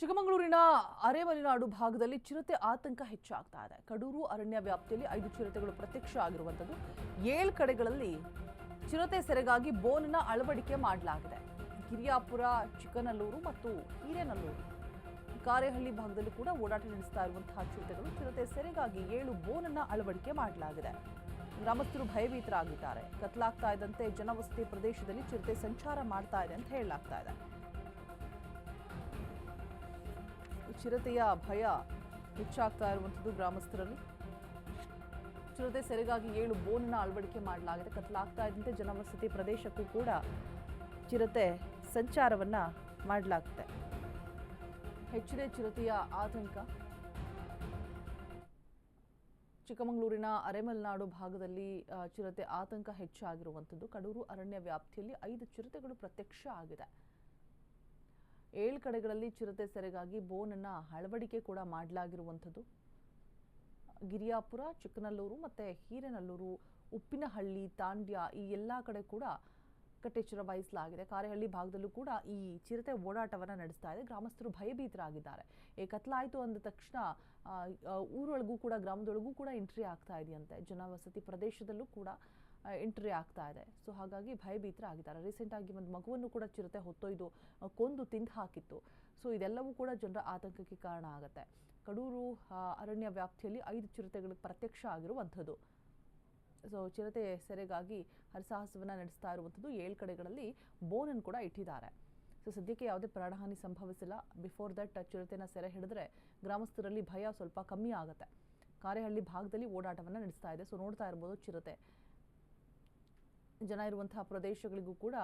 ಚಿಕ್ಕಮಗಳೂರಿನ ಅರೆಮಲೆನಾಡು ಭಾಗದಲ್ಲಿ ಚಿರತೆ ಆತಂಕ ಹೆಚ್ಚಾಗ್ತಾ ಇದೆ. ಕಡೂರು ಅರಣ್ಯ ವ್ಯಾಪ್ತಿಯಲ್ಲಿ ಐದು ಚಿರತೆಗಳು ಪ್ರತ್ಯಕ್ಷ ಆಗಿರುವಂಥದ್ದು. ಏಳು ಕಡೆಗಳಲ್ಲಿ ಚಿರತೆ ಸೆರೆಗಾಗಿ ಬೋನ್ನ ಅಳವಡಿಕೆ ಮಾಡಲಾಗಿದೆ. ಗಿರಿಯಾಪುರ, ಚಿಕ್ಕನಲ್ಲೂರು ಮತ್ತು ಹಿರೇನಲ್ಲೂರು. ಕಾರೇಹಳ್ಳಿ ಭಾಗದಲ್ಲಿ ಕೂಡ ಓಡಾಟ ನಡೆಸ್ತಾ ಇರುವಂತಹ ಚಿರತೆಗಳು ಚಿರತೆ ಸೆರೆಗಾಗಿ ಏಳು ಬೋನನ್ನ ಅಳವಡಿಕೆ ಮಾಡಲಾಗಿದೆ. ಗ್ರಾಮಸ್ಥರು ಭಯಭೀತರಾಗಿದ್ದಾರೆ. ಕತ್ಲಾಗ್ತಾ ಇದ್ದಂತೆ ಜನವಸತಿ ಪ್ರದೇಶದಲ್ಲಿ ಚಿರತೆ ಸಂಚಾರ ಮಾಡ್ತಾ ಇದೆ ಅಂತ ಹೇಳಲಾಗ್ತಾ ಇದೆ. ಚಿರತೆಯ ಭಯ ಹೆಚ್ಚಾಗ್ತಾ ಇರುವಂಥದ್ದು ಗ್ರಾಮಸ್ಥರಲ್ಲಿ. ಚಿರತೆ ಸೆರೆಗಾಗಿ ಏಳು ಬೋನ್ನ ಅಳವಡಿಕೆ ಮಾಡಲಾಗಿದೆ. ಕತ್ತಲಾಗ್ತಾ ಇದ್ದಂತೆ ಜನವಸತಿ ಪ್ರದೇಶಕ್ಕೂ ಕೂಡ ಚಿರತೆ ಸಂಚಾರವನ್ನ ಮಾಡಲಾಗುತ್ತೆ. ಹೆಚ್ಚಿದೆ ಚಿರತೆಯ ಆತಂಕ. ಚಿಕ್ಕಮಗಳೂರಿನ ಅರೆಮಲ್ನಾಡು ಭಾಗದಲ್ಲಿ ಚಿರತೆ ಆತಂಕ ಹೆಚ್ಚಾಗಿರುವಂಥದ್ದು. ಕಡೂರು ಅರಣ್ಯ ವ್ಯಾಪ್ತಿಯಲ್ಲಿ ಐದು ಚಿರತೆಗಳು ಪ್ರತ್ಯಕ್ಷ ಆಗಿದೆ. ಏಳು ಕಡೆಗಳಲ್ಲಿ ಚಿರತೆ ಸೆರೆಗಾಗಿ ಬೋನನ್ನು ಅಳವಡಿಕೆ ಕೂಡ ಮಾಡಲಾಗಿರುವಂಥದ್ದು. ಗಿರಿಯಾಪುರ, ಚಿಕ್ಕನಲ್ಲೂರು ಮತ್ತು ಹಿರೇನಲ್ಲೂರು, ಉಪ್ಪಿನಹಳ್ಳಿ, ತಾಂಡ್ಯ ಈ ಎಲ್ಲ ಕಡೆ ಕೂಡ ಕಟ್ಟೆಚ್ಚರ ವಹಿಸಲಾಗಿದೆ. ಕಾರೆಹಳ್ಳಿ ಭಾಗದಲ್ಲೂ ಕೂಡ ಈ ಚಿರತೆ ಓಡಾಟವನ್ನು ನಡೆಸ್ತಾ ಇದೆ. ಗ್ರಾಮಸ್ಥರು ಭಯಭೀತರಾಗಿದ್ದಾರೆ. ಏ ಕತ್ಲಾಯಿತು ಅಂದ ತಕ್ಷಣ ಊರೊಳಗೂ ಕೂಡ, ಗ್ರಾಮದೊಳಗೂ ಕೂಡ ಎಂಟ್ರಿ ಆಗ್ತಾ ಇದೆಯಂತೆ. ಜನವಸತಿ ಪ್ರದೇಶದಲ್ಲೂ ಕೂಡ ಎಂಟ್ರಿ ಆಗ್ತಾ ಇದೆ. ಸೊ ಹಾಗಾಗಿ ಭಯಭೀತರಾಗಿದ್ದಾರೆ ರೀಸೆಂಟಾಗಿ ಒಂದು ಮಗುವನ್ನು ಕೂಡ ಚಿರತೆ ಹೊತ್ತೊಯ್ದು ಕೊಂದು ತಿಂದು ಹಾಕಿತ್ತು. ಸೊ ಇದೆಲ್ಲವೂ ಕೂಡ ಜನರ ಆತಂಕಕ್ಕೆ ಕಾರಣ ಆಗುತ್ತೆ. ಕಡೂರು ಅರಣ್ಯ ವ್ಯಾಪ್ತಿಯಲ್ಲಿ ಐದು ಚಿರತೆಗಳು ಪ್ರತ್ಯಕ್ಷ ಆಗಿರುವಂಥದ್ದು. ಸೊ ಚಿರತೆ ಸೆರೆಗಾಗಿ ಹರಸಾಹಸವನ್ನು ನಡೆಸ್ತಾ ಇರುವಂಥದ್ದು ಏಳು ಕಡೆಗಳಲ್ಲಿ ಬೋನನ್ನು ಕೂಡ ಇಟ್ಟಿದ್ದಾರೆ. ಸೊ ಸದ್ಯಕ್ಕೆ ಯಾವುದೇ ಪ್ರಾಣಹಾನಿ ಸಂಭವಿಸಿಲ್ಲ. ಬಿಫೋರ್ ದಟ್ ಚಿರತೆನ ಸೆರೆ ಹಿಡಿದ್ರೆ ಗ್ರಾಮಸ್ಥರಲ್ಲಿ ಭಯ ಸ್ವಲ್ಪ ಕಮ್ಮಿ ಆಗುತ್ತೆ. ಕಾರೆಹಳ್ಳಿ ಭಾಗದಲ್ಲಿ ಓಡಾಟವನ್ನು ನಡೆಸ್ತಾ ಇದೆ. ಸೊ ನೋಡ್ತಾ ಇರ್ಬೋದು ಚಿರತೆ. ಜನ ಇರುವಂತಹ ಪ್ರದೇಶಗಳಿಗೂ ಕೂಡ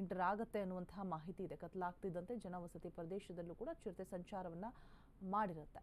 ಎಂಟರ್ ಆಗುತ್ತೆ ಅನ್ನುವಂತಹ ಮಾಹಿತಿ ಇದೆ. ಕತ್ಲಾಗ್ತಿದ್ದಂತೆ ಜನವಸತಿ ಪ್ರದೇಶದಲ್ಲೂ ಕೂಡ ಚಿರತೆ ಸಂಚಾರವನ್ನು ಮಾಡಿರುತ್ತೆ.